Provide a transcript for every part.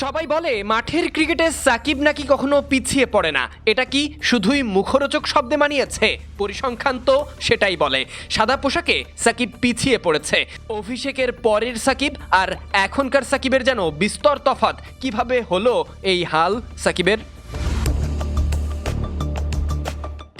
সবাই বলে, মাঠের ক্রিকেটে সাকিব নাকি কখনো পিছিয়ে পড়ে না। এটা কি শুধুই মুখরোচক শব্দে মানিয়েছে? পরিসংখ্যান তো সেটাই বলে। সাদা পোশাকে সাকিব পিছিয়ে পড়েছে। অভিষেকের পরের সাকিব আর এখনকার সাকিবের যেন বিস্তর তফাত কীভাবে হলো এই হাল সাকিবের?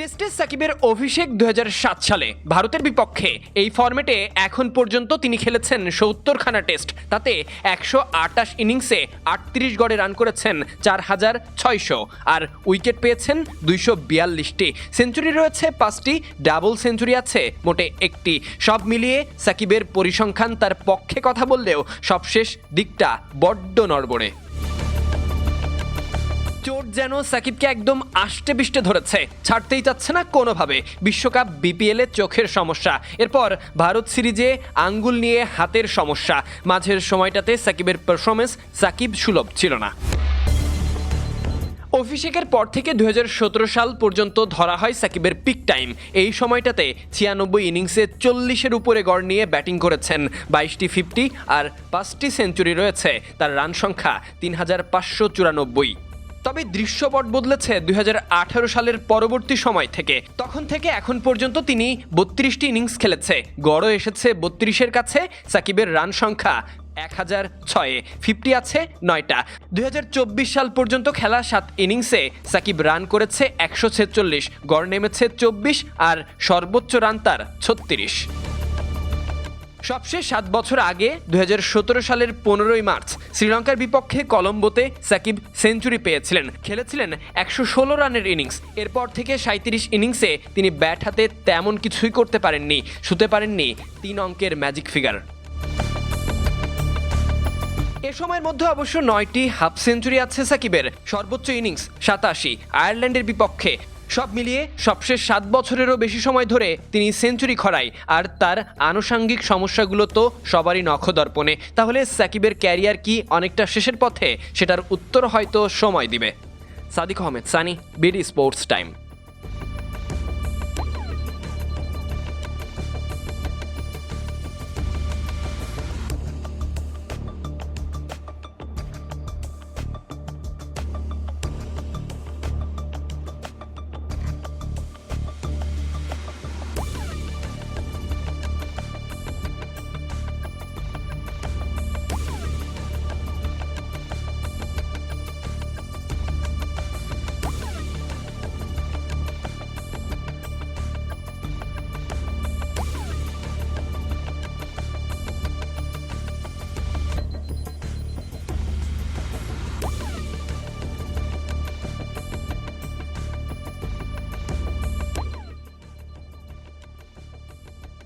টেস্টে সাকিবের অভিষেক দু হাজার সাত সালে। ভারতের বিপক্ষে এই ফরম্যাটে এখন পর্যন্ত তিনি খেলেছেন সত্তরখানা টেস্ট। তাতে একশো আটাশ ইনিংসে আটত্রিশ গড়ে রান করেছেন চার হাজার ছয়শো। আর উইকেট পেয়েছেন দুইশো বিয়াল্লিশটি। সেঞ্চুরি রয়েছে পাঁচটি, ডাবল সেঞ্চুরি আছে মোটে একটি। সব মিলিয়ে সাকিবের পরিসংখ্যান তার পক্ষে কথা বললেও সবশেষ দিকটা বড্ড নড়বড়ে। চোট যেন সাকিবকে একদম আষ্টে বিষ্টে ধরেছে। ছাড়তেই চাচ্ছে না কোনোভাবে। বিশ্বকাপ বিপিএলে চোখের সমস্যা। এরপর ভারত সিরিজে আঙ্গুল নিয়ে হাতের সমস্যা। মাঝের সময়টাতে সাকিবের পারফরমেন্স সাকিব সুলভ ছিল না। অভিষেকের পর থেকে দু হাজার সতেরো সাল পর্যন্ত ধরা হয় সাকিবের পিক টাইম এই সময়টাতে ছিয়ানব্বই ইনিংসে চল্লিশের উপরে গড় নিয়ে ব্যাটিং করেছেন। বাইশটি ফিফটি আর পাঁচটি সেঞ্চুরি রয়েছে। তার রান সংখ্যা তিন হাজার পাঁচশো চুরানব্বই। তবে দৃশ্যপট বদলেছে দুই হাজার আঠারো সালের পরবর্তী সময় থেকে। তখন থেকে এখন পর্যন্ত তিনি বত্রিশটি ইনিংস খেলেছে। গড়ও এসেছে বত্রিশের কাছে, সাকিবের রান সংখ্যা এক হাজার ছয়ে, ফিফটি আছে নয়টা। দুই হাজার চব্বিশ সাল পর্যন্ত খেলা সাত ইনিংসে সাকিব রান করেছে একশো ছেচল্লিশ, গড় নেমেছে চব্বিশ আর সর্বোচ্চ রান তার ছত্রিশ। সবশেষ সাত বছর আগে দু হাজার সতেরো সালের পনেরোই মার্চ শ্রীলঙ্কার বিপক্ষে কলম্বোতে সাকিব সেঞ্চুরি পেয়েছিলেন। খেলেছিলেন একশো ষোলো রানের ইনিংস। এরপর থেকে সাঁত্রিশ ইনিংসে তিনি ব্যাট হাতে তেমন কিছুই করতে পারেননি, শুতে পারেননি তিন অঙ্কের ম্যাজিক ফিগার। এ সময়ের মধ্যে অবশ্য নয়টি হাফ সেঞ্চুরি আছে সাকিবের। সর্বোচ্চ ইনিংস সাতাশি, আয়ারল্যান্ডের বিপক্ষে সব মিলিয়ে সবশেষ সাত বছরেরও বেশি সময় ধরে তিনি সেঞ্চুরি খরায়, আর তার আনুষাঙ্গিক সমস্যাগুলো তো সবারই নখদর্পণে। তাহলে সাকিবের ক্যারিয়ার কি অনেকটা শেষের পথে? সেটার উত্তর হয়তো সময় দিবে। Sadiq Ahmed, Sunny, BD sports time.